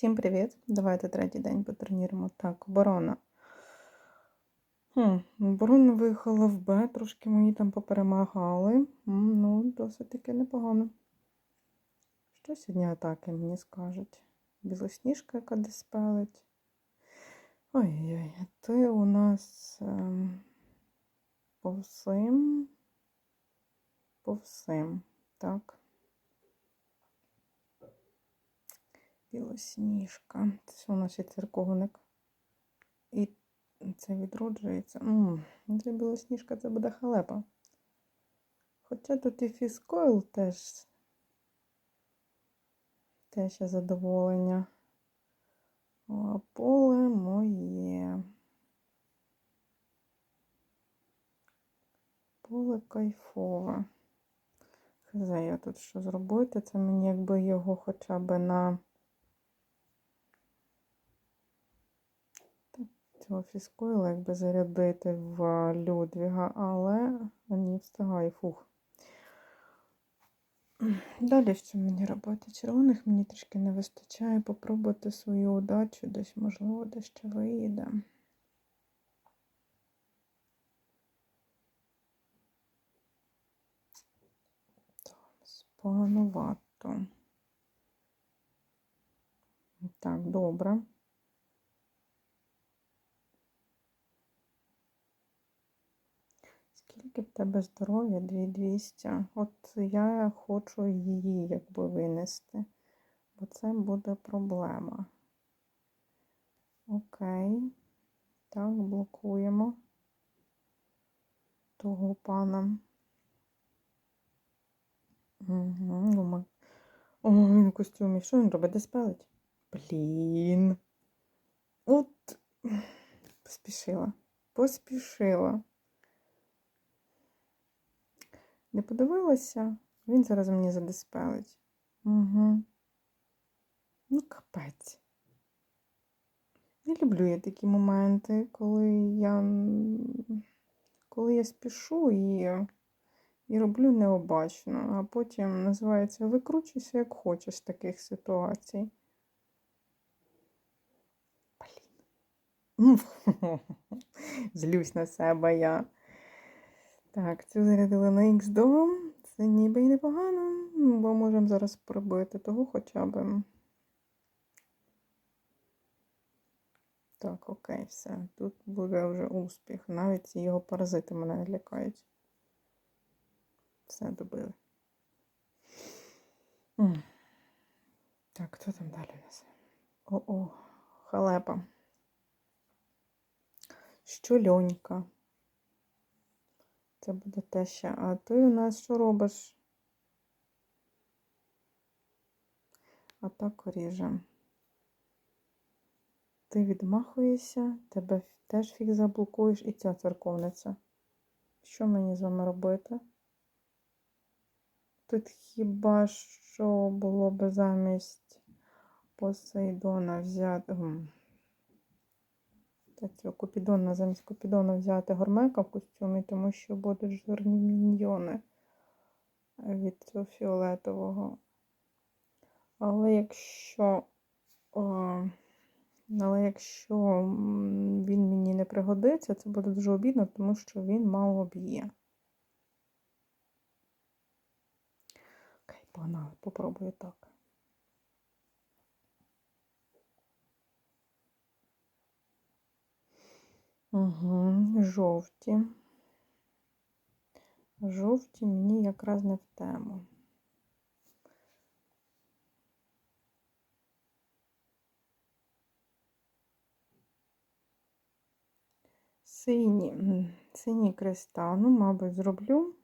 Всім привіт! Давайте третій день потренуємо. Так, оборона. Хм, оборона виїхала в Б, трошки мої там поперемагали. Ну, досить таки непогано. Що сьогодні атаки мені скажуть? Білосніжка, яка диспелить. Ой-ой, ти у нас ем. По всім, так. Білосніжка. Це у нас є церковник. І це відроджується. М, Це білосніжка, це буде халепа. Хоча тут і фіскойл теж. Теж є задоволення. А поле моє. Поле кайфове. Хз, я тут що зробити? Це мені якби його хоча б на Цього фіскойла якби зарядити в Людвіга, але не встигаю. Фух. Далі що мені робити? Червоних мені трішки не вистачає. Попробувати свою удачу, десь, можливо, десь ще виїде. Поганувато. Так, добре. Скільки в тебе здоров'я? 2200. От я хочу її якби винести, бо це буде проблема. Окей. Так, блокуємо того пана. Угу. О, він в костюмі. Що він робить? Де спелить? Блін. От поспішила. Поспішила. Не подивилася, він зараз мені задиспелить. Угу. Ну, капець. Не люблю я такі моменти, коли я коли я спішу і, і роблю необачно, а потім називається викручуйся, як хочеш з таких ситуацій. Блін. Злюсь на себе я. Так, цю зарядили на X2. Це ніби й непогано, бо можемо зараз пробити того хоча б. Так, окей, все. Тут буде вже успіх. Навіть ці його паразити мене не лякають. Все добили. Так, хто там далі у нас? О-о, халепа. Що льонька? Це буде те ще. А ти у нас що робиш? Атаку ріже. Ти відмахуєшся, тебе теж фіг заблокуєш і ця церковниця. Що мені з вами робити? Тут хіба що було би замість Посейдона взяти. Цього Купідона замість Купідона взяти гормека в костюмі, тому що будуть жирні міньйони від фіолетового. Але якщо але якщо він мені не пригодиться, це буде дуже обідно, тому що він мало б'є. Окей, погнали, попробую так. Угу, жовті. Жовті мені якраз не в тему. Сині, синій кристал, ну, мабуть, зроблю.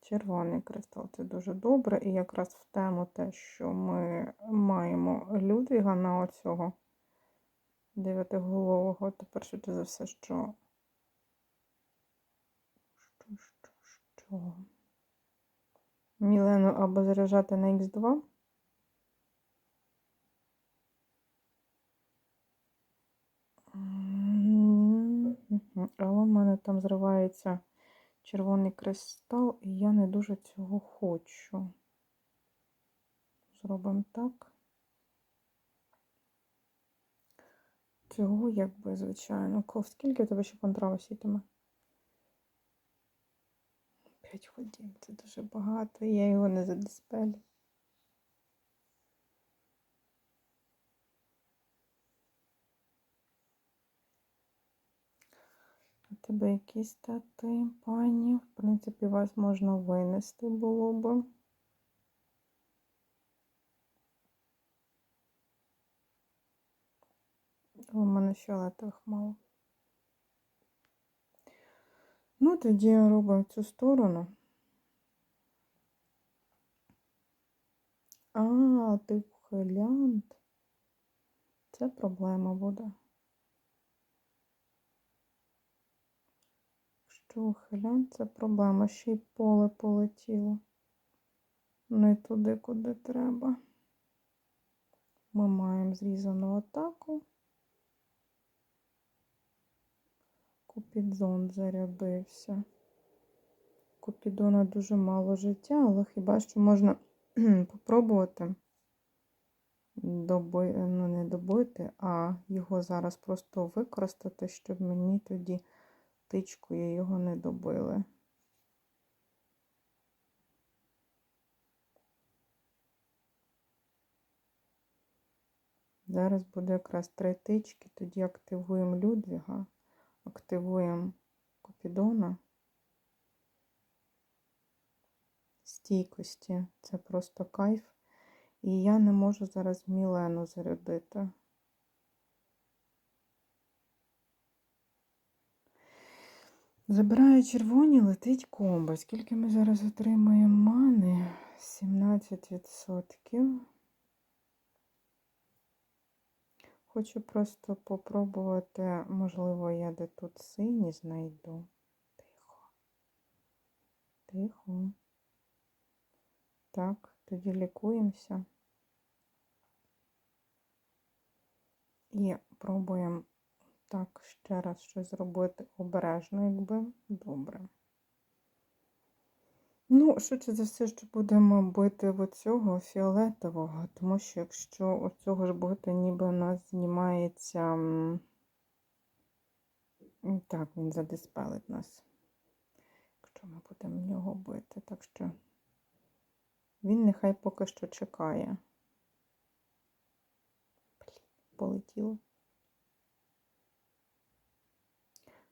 Червоний кристал це дуже добре. І якраз в тему те, що ми маємо Людвіга на оцього дев'ятиголового. Тепер швидше за все, що. Що, що, що? Мілену або заряджати на Х2. Але в мене там зривається червоний кристал, і я не дуже цього хочу. Зробимо так. Цього якби, звичайно. Скільки в тебе ще контролу сітиме? П'ять годин. Це дуже багато, я його не задиспелю. У тебе якісь стати, пані. В принципі, вас можна винести було би. У мене фіолетових мало. Ну, тоді робимо цю сторону. А, ти ухилянт. Це проблема буде. Що ухилянт, це проблема. Ще й поле полетіло. Не туди, куди треба. Ми маємо зрізану атаку. Купідзон зарядився. Купідона дуже мало життя, але хіба що можна попробувати доби... ну, не добити, а його зараз просто використати, щоб мені тоді тичкою його не добили. Зараз буде якраз три тички, тоді активуємо Людвіга, активуємо Купідона. Стійкості, це просто кайф. І я не можу зараз Мілену зарядити. Забираю червоні, летить комбо. Скільки ми зараз отримаємо мани? 17%. Хочу просто попробувати, можливо, я де тут сині знайду. Тихо. Тихо. Так, тоді лікуємося. І пробуємо так ще раз щось зробити обережно, якби добре. Ну, швидше за все, що будемо бити в оцього фіолетового, тому що якщо оцього ж бити, ніби у нас знімається. Так, він задиспелить нас, якщо ми будемо в нього бити. Так що він нехай поки що чекає. Полетіло.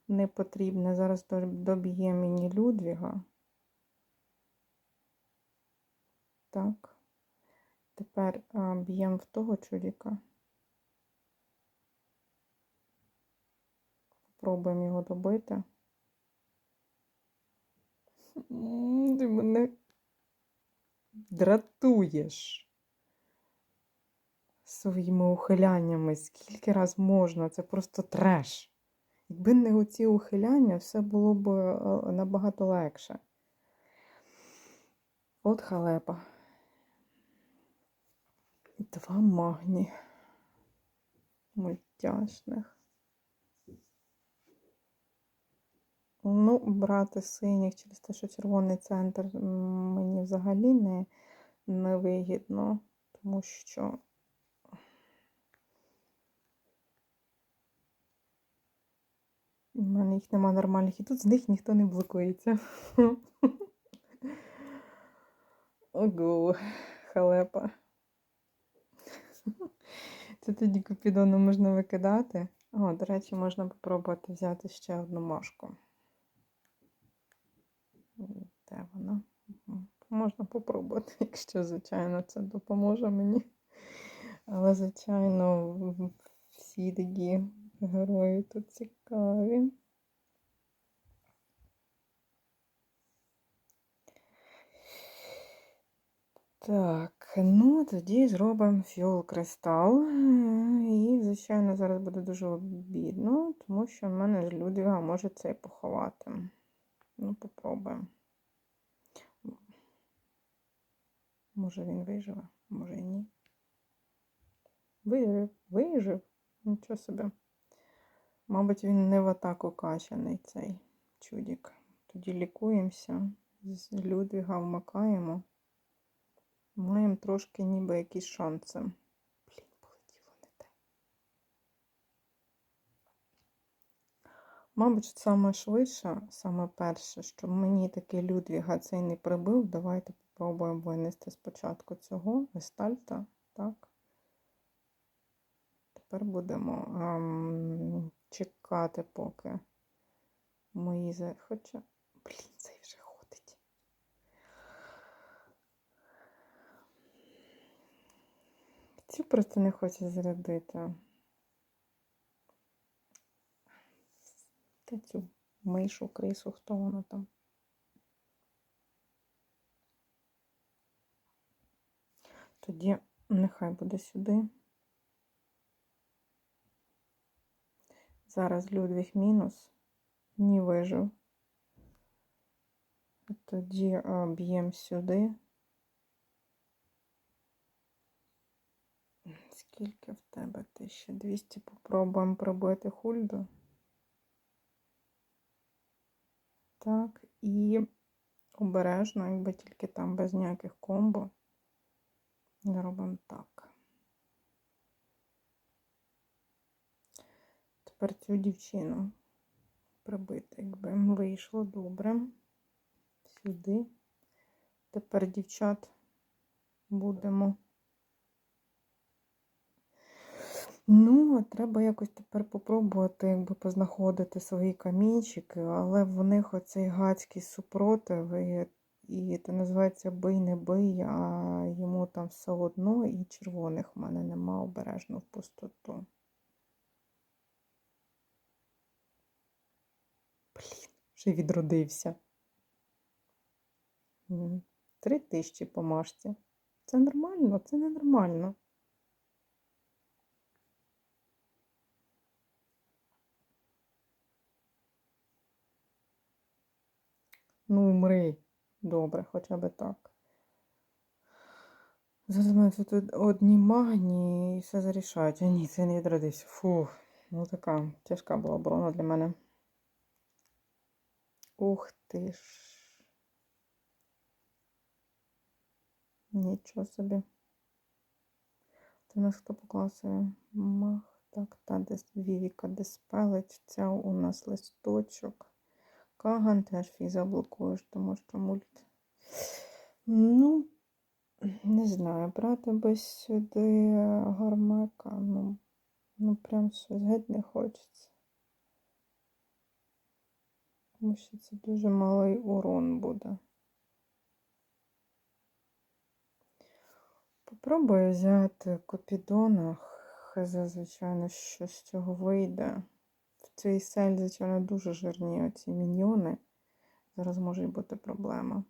Не потрібно. Зараз до- доб'є мені Людвіга. Так. Тепер б'ємо в того чоловіка. Пробуємо його добити. Ти мене дратуєш своїми ухиляннями. Скільки раз можна? Це просто треш. Якби не оці ухиляння, все було б набагато легше. От халепа. Два магні мультяшних. Ну, брати синіх через те, що червоний центр мені взагалі не, не вигідно, тому що у мене їх нема нормальних, і тут з них ніхто не блокується. Ого, халепа. Це тоді купідону можна викидати. О, до речі, можна попробувати взяти ще одну мошку. Де вона? Можна попробувати, якщо, звичайно, це допоможе мені. Але, звичайно, всі такі герої тут цікаві. Так, ну тоді зробимо фіол кристал. І, звичайно, зараз буде дуже обідно, тому що в мене ж Людвіга може це і поховати. Ну, попробуємо. Може він виживе, може і ні. Вижив, вижив. Нічого собі. Мабуть, він не в атаку качаний цей чудік. Тоді лікуємося, з Людвіга вмикаємо. Маємо трошки ніби якісь шанси. Блін, полетіло не те. Мабуть, саме швидше, саме перше, щоб мені такий Людвіга цей не прибив, давайте попробуємо винести спочатку цього гестальта, так. Тепер будемо ем, чекати, поки мої за... Хоча, блін, цей вже ходить. Цю просто не хоче зарядити. Та цю мишу, крису, хто вона там. Тоді нехай буде сюди. Зараз Людвіг мінус, не вижив. Тоді б'ємо сюди. Скільки в тебе? 1200 попробуємо пробити хульду. Так, і обережно, якби тільки там без ніяких комбо. Робимо так. Тепер цю дівчину прибити, якби вийшло добре. Сюди. Тепер дівчат будемо. Ну, треба якось тепер попробувати, якби познаходити свої камінчики, але в них оцей гадський супротив, і, і це називається бий не бий, а йому там все одно, і червоних в мене нема обережно в пустоту. Блін, вже відродився. Три тисячі по машці. Це нормально, це ненормально. Ну, умри. Добре, хоча б так. Зараз тут одні магні і все зарішають. А ні, це не відродився. Фух, ну така тяжка була оборона для мене. Ух ти ж. Нічого собі. Це у нас хто покласує? Мах. Так, та десь Вівіка диспелить. Це у нас листочок. Каган теж фіг заблокуєш, тому що мульт. Ну, не знаю, брати би сюди гармека. Ну, ну прям щось геть не хочеться. Тому що це дуже малий урон буде. Попробую взяти Купідона, хай звичайно, що з цього вийде. Цій селі, звичайно, дуже жирні оці міньйони. Зараз може бути проблема.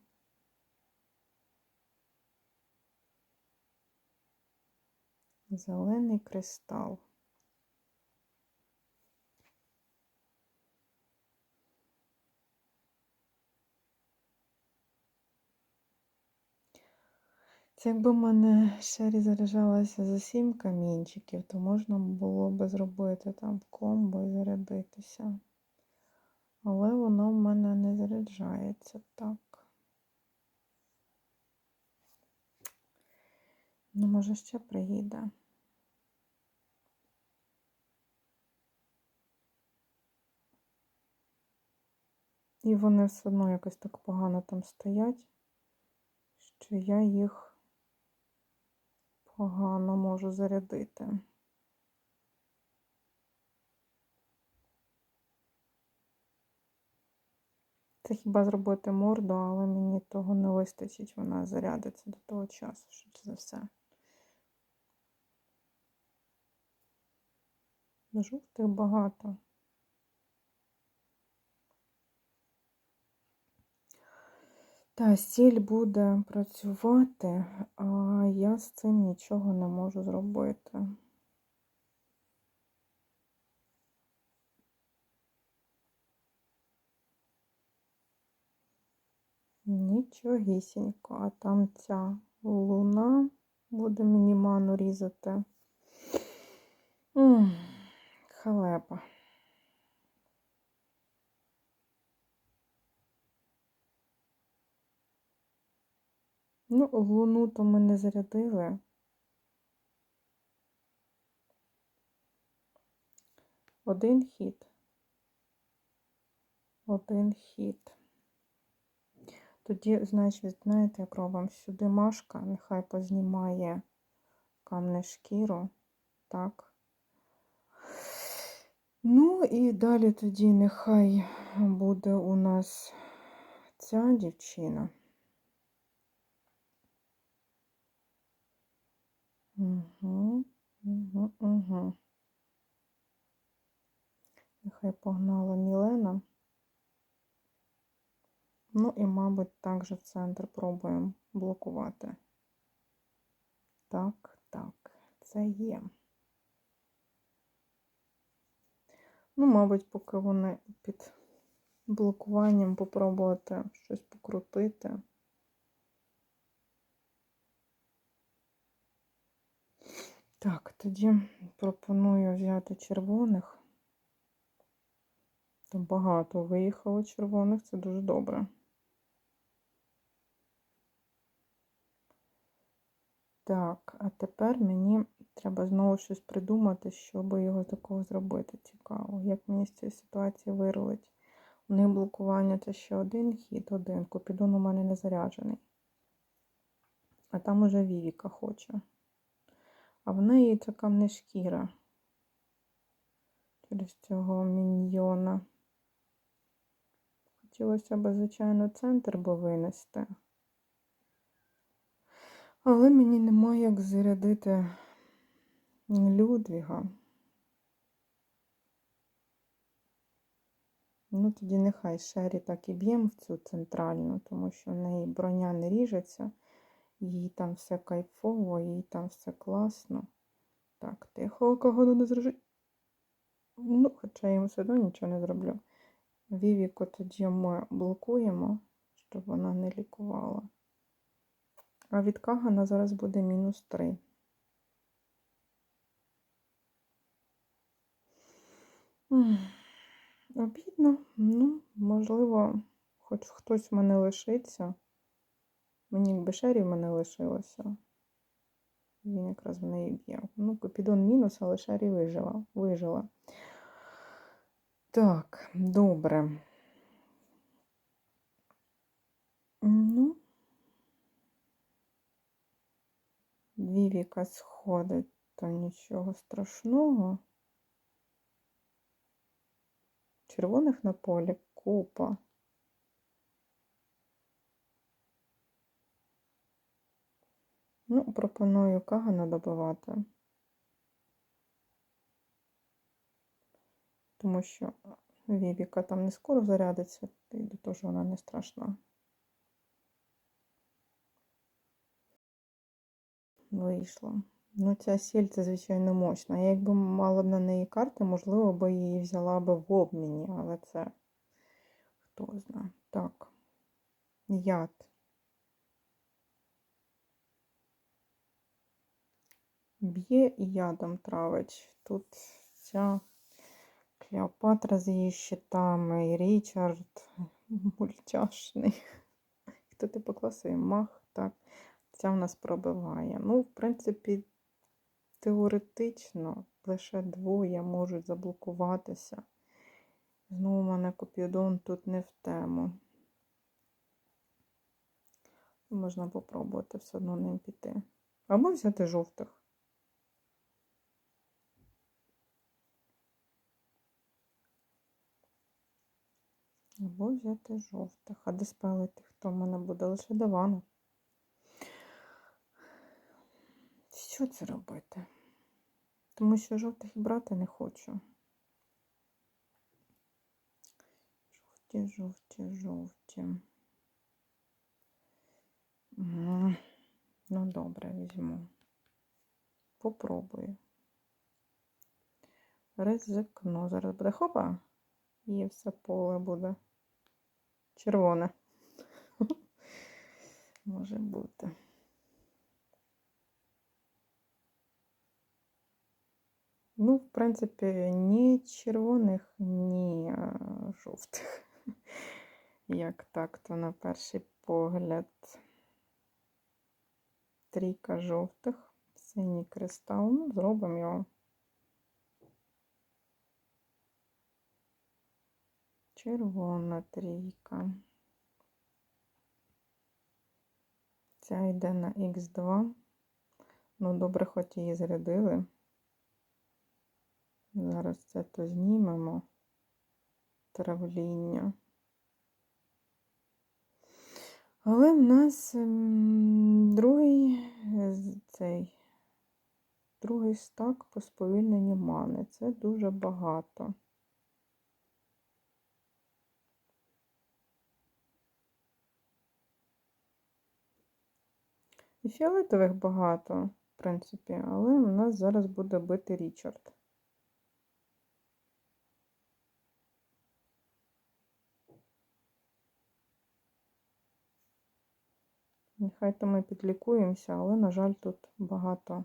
Зелений кристал. Це якби в мене шері заряджалася за 7 камінчиків, то можна було би зробити там комбо і зарядитися. Але воно в мене не заряджається так. Ну, може, ще приїде. І вони все одно якось так погано там стоять, що я їх погано можу зарядити. Це хіба зробити морду, але мені того не вистачить, вона зарядиться до того часу, швидше за все. Жовтих багато. Та сіль буде працювати, а я з цим нічого не можу зробити. Нічогісінько, а там ця луна буде мені ману різати. М -м, халепа. Ну, луну то ми не зарядили. Один хід. один хід. Тоді, значить, знаєте, як робимо сюди Машка, нехай познімає камне шкіру. Так. Ну і далі тоді нехай буде у нас ця дівчина. Угу, угу, угу. Нехай погнала Мілена. Ну і, мабуть, також центр пробуємо блокувати. Так, так, це є. Ну, мабуть, поки вони під блокуванням попробувати щось покрутити. Так, тоді пропоную взяти червоних. Там багато виїхало червоних, це дуже добре. Так, а тепер мені треба знову щось придумати, щоб його такого зробити. Цікаво, як мені з цієї ситуації вирулить. У них блокування це ще один хід, один. Купідон у мене не заряджений. А там уже Вівіка хоче. А в неї така не шкіра через цього міньйона. Хотілося б, звичайно, центр би винести. Але мені немає як зарядити Людвіга. Ну, тоді нехай Шері так і б'ємо в цю центральну, тому що в неї броня не ріжеться, їй там все кайфово, їй там все класно. Так, тихо, кого не зрожить. Ну, хоча я йому все одно нічого не зроблю. Вівіку тоді ми блокуємо, щоб вона не лікувала. А від Кагана зараз буде мінус 3. Обідно, ну, можливо, хоч хтось в мене лишиться. Мені якби шері в мене лишилося. Він якраз в неї б'є. Ну, Купідон мінус, але шері вижила. вижила. Так, добре. Ну, Вівіка сходить, то нічого страшного. Червоних на полі купа. Ну, пропоную Кагана добивати. Тому що Вівіка там не скоро зарядиться, і до того ж вона не страшна. Вийшло. Ну, ця сіль це, звичайно, мощна. Я якби мала б на неї карти, можливо, би її взяла б в обміні, але це хто знає. Так, яд. Б'є і ядом травить. Тут ця Клеопатра з її щитами, і Річард мультяшний. Хто ти по класу? Мах, так. Ця в нас пробиває. Ну, в принципі, теоретично лише двоє можуть заблокуватися. Знову у мене Купідон тут не в тему. Можна попробувати все одно ним піти. Або взяти жовтих. Або взяти жовтих. А де спалити, хто в мене буде? Лише дивана. Що це робити? Тому що жовтих брати не хочу. Жовті, жовті, жовті. Ну, добре, візьму. Попробую. Ризикну. Зараз буде хопа, і все поле буде червоне. Може бути. Ну, в принципі, ні червоних, ні жовтих. Як так, то на перший погляд. Трійка жовтих, синій кристал. Ну, зробимо його. Червона трійка. Ця йде на Х2. Ну, добре, хоч її зарядили. Зараз це то знімемо. Травління. Але в нас ем, другий е, цей другий стак по сповільненню мани. Це дуже багато. І фіолетових багато, в принципі, але у нас зараз буде бити Річард. Нехай то ми підлікуємося, але, на жаль, тут багато.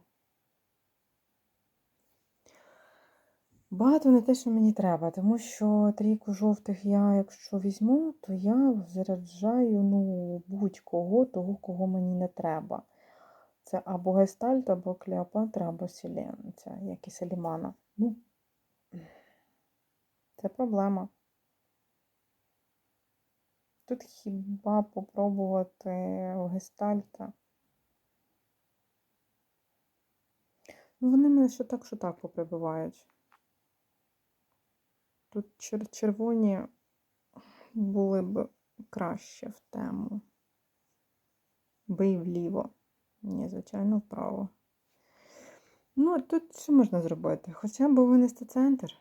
Багато не те, що мені треба, тому що трійку жовтих я, якщо візьму, то я заряджаю ну, будь-кого, того, кого мені не треба. Це або Гестальт, або Клеопатра, або Селен, це як і Селімана. Ну, це проблема. Тут хіба попробувати Гестальта. Ну, вони мене що так, що так поприбивають. Тут червоні були б краще в тему. Бий вліво. Ні, звичайно, вправо. Ну, тут що можна зробити? Хоча б винести центр.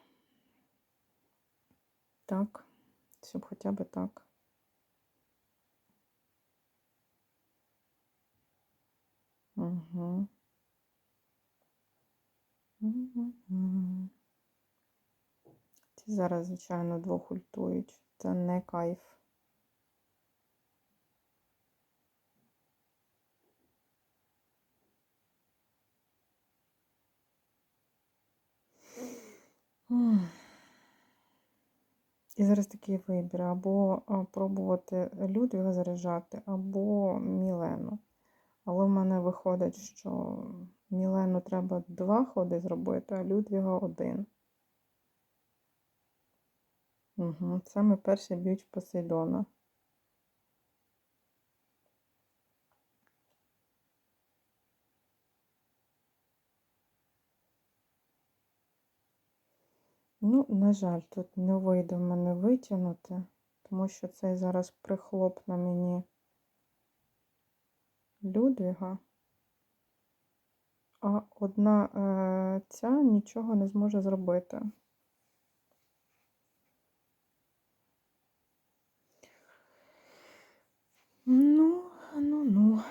Так, щоб хоча б так. Угу. Угу. Зараз, звичайно, двох ультують. Це не кайф. І зараз такий вибір: або пробувати Людвіга заряджати, або Мілену. Але в мене виходить, що Мілену треба два ходи зробити, а Людвіга один. Угу. Саме перші б'ють в Посейдона. Ну, на жаль, тут не вийде в мене витягнути, тому що цей зараз прихлопне мені Людвіга, а одна е, ця нічого не зможе зробити. Ну, ну, ну.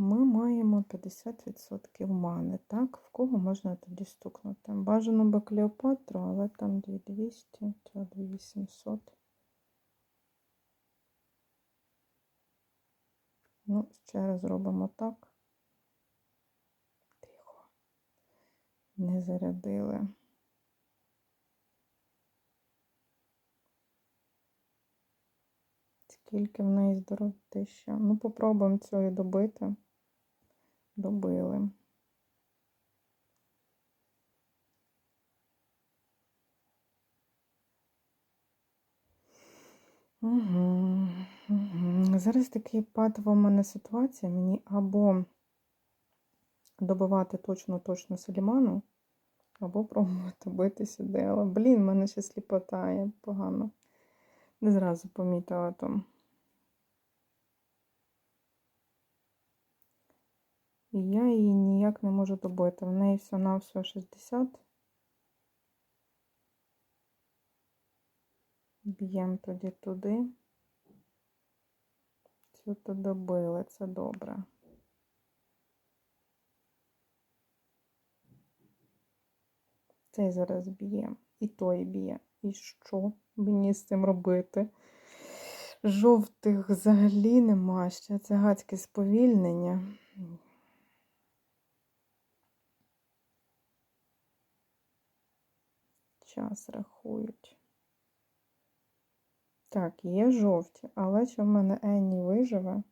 Ми маємо 50% мани, так? В кого можна тоді стукнути? Бажано би Клеопатру, але там 2200, то 2800. Ну, ще раз зробимо так. Тихо. Не зарядили. Скільки в неї здоров тисяча. Ну, попробуємо цього добити. Добили. Угу, угу. Зараз такий патова в мене ситуація. Мені або добивати точно-точно Саліману, або пробувати бити сюди. Але, блін, мене ще сліпота є погано. Не зразу помітила там. І я її ніяк не можу добити. В неї все на все 60. Б'ємо тоді туди. Цю то добили, це добре. Цей зараз б'є. І той б'є. І що мені з цим робити? Жовтих взагалі нема ще. Це гадське сповільнення. Час рахують. Так, є жовті, але чи в мене Енні виживе?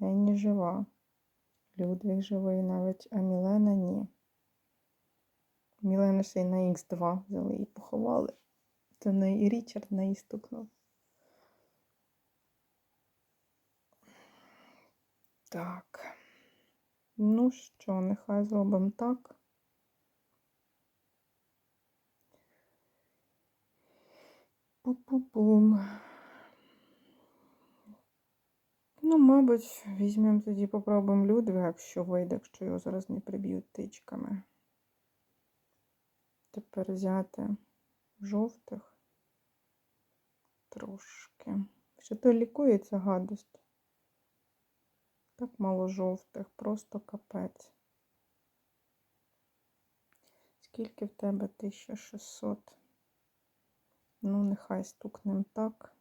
Енні жива. Людвіг живий навіть, а Мілена ні. Мілена ще й на Х2 взяли і поховали. То не і Річард неї стукнув. Так. Ну що, нехай зробимо так. Пу-пу-пум. Ну, мабуть, візьмемо тоді, попробуємо Людвіга, якщо вийде, якщо його зараз не приб'ють тичками. Тепер взяти жовтих трошки. Що то лікується гадость? Так мало жовтих, просто капець. Скільки в тебе 1600? Ну, нехай стукнем так.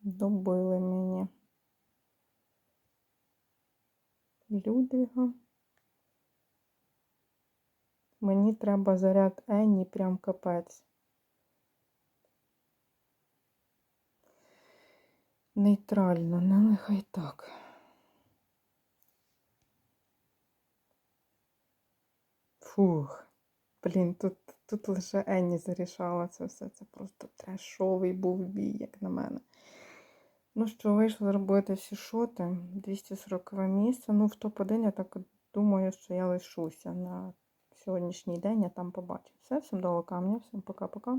Добили мені. Людвіга. Мені треба заряд Енні, прям капець. Нейтрально, ну нехай так. Фух. Блін, тут, тут лише Енні зарішала це все. Це просто трешовий був бій, як на мене. Ну що, вийшло зробити всі шоти. 240 місце. Ну, в топ-1 я так думаю, що я лишуся на сьогоднішній день, я там побачу. Все, всім до камня, всім пока-пока.